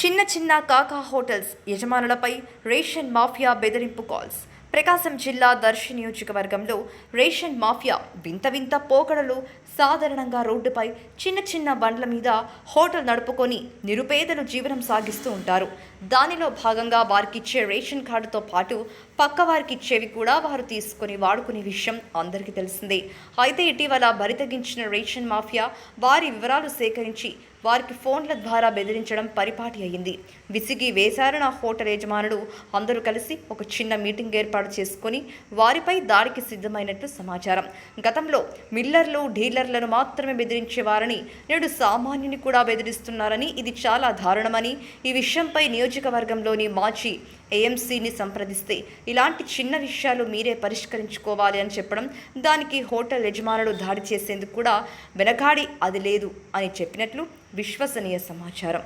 చిన్న చిన్న కాకా హోటల్స్ యజమానులపై రేషన్ మాఫియా బెదిరింపు కాల్స్. ప్రకాశం జిల్లా దర్శి నియోజకవర్గంలో రేషన్ మాఫియా వింత వింత పోకడలు సాధారణంగా రోడ్డుపై చిన్న చిన్న బండ్ల మీద హోటల్ నడుపుకొని నిరుపేదలు జీవనం సాగిస్తూ ఉంటారు. దానిలో భాగంగా వారికి ఇచ్చే రేషన్ కార్డుతో పాటు పక్క వారికి ఇచ్చేవి కూడా వారు తీసుకొని వాడుకునే విషయం అందరికీ తెలిసిందే. అయితే ఇటీవల బరితగించిన రేషన్ మాఫియా వారి వివరాలు సేకరించి వారికి ఫోన్ల ద్వారా బెదిరించడం పరిపాటి అయింది. విసిగి వేశారన హోటల్ యజమానులు. అందరూ కలిసి ఒక చిన్న మీటింగ్ ఏర్పాటు చేసుకొని వారిపై దాడికి సిద్ధమైనట్లు సమాచారం. గతంలో మిల్లర్లు డీలర్లను మాత్రమే బెదిరించేవారని నేడు సామాన్యుని కూడా బెదిరిస్తున్నారని ఇది చాలా దారుణమని ఈ విషయంపై నియోజకవర్గంలోని మాజీ ఏఎంసీని సంప్రదిస్తే ఇలాంటి చిన్న విషయాలు మీరే పరిష్కరించుకోవాలి అని చెప్పడం దానికి హోటల్ యజమానులు దాడి చేసేందుకు కూడా వెనకాడి అది లేదు అని చెప్పినట్లు విశ్వసనీయ సమాచారం.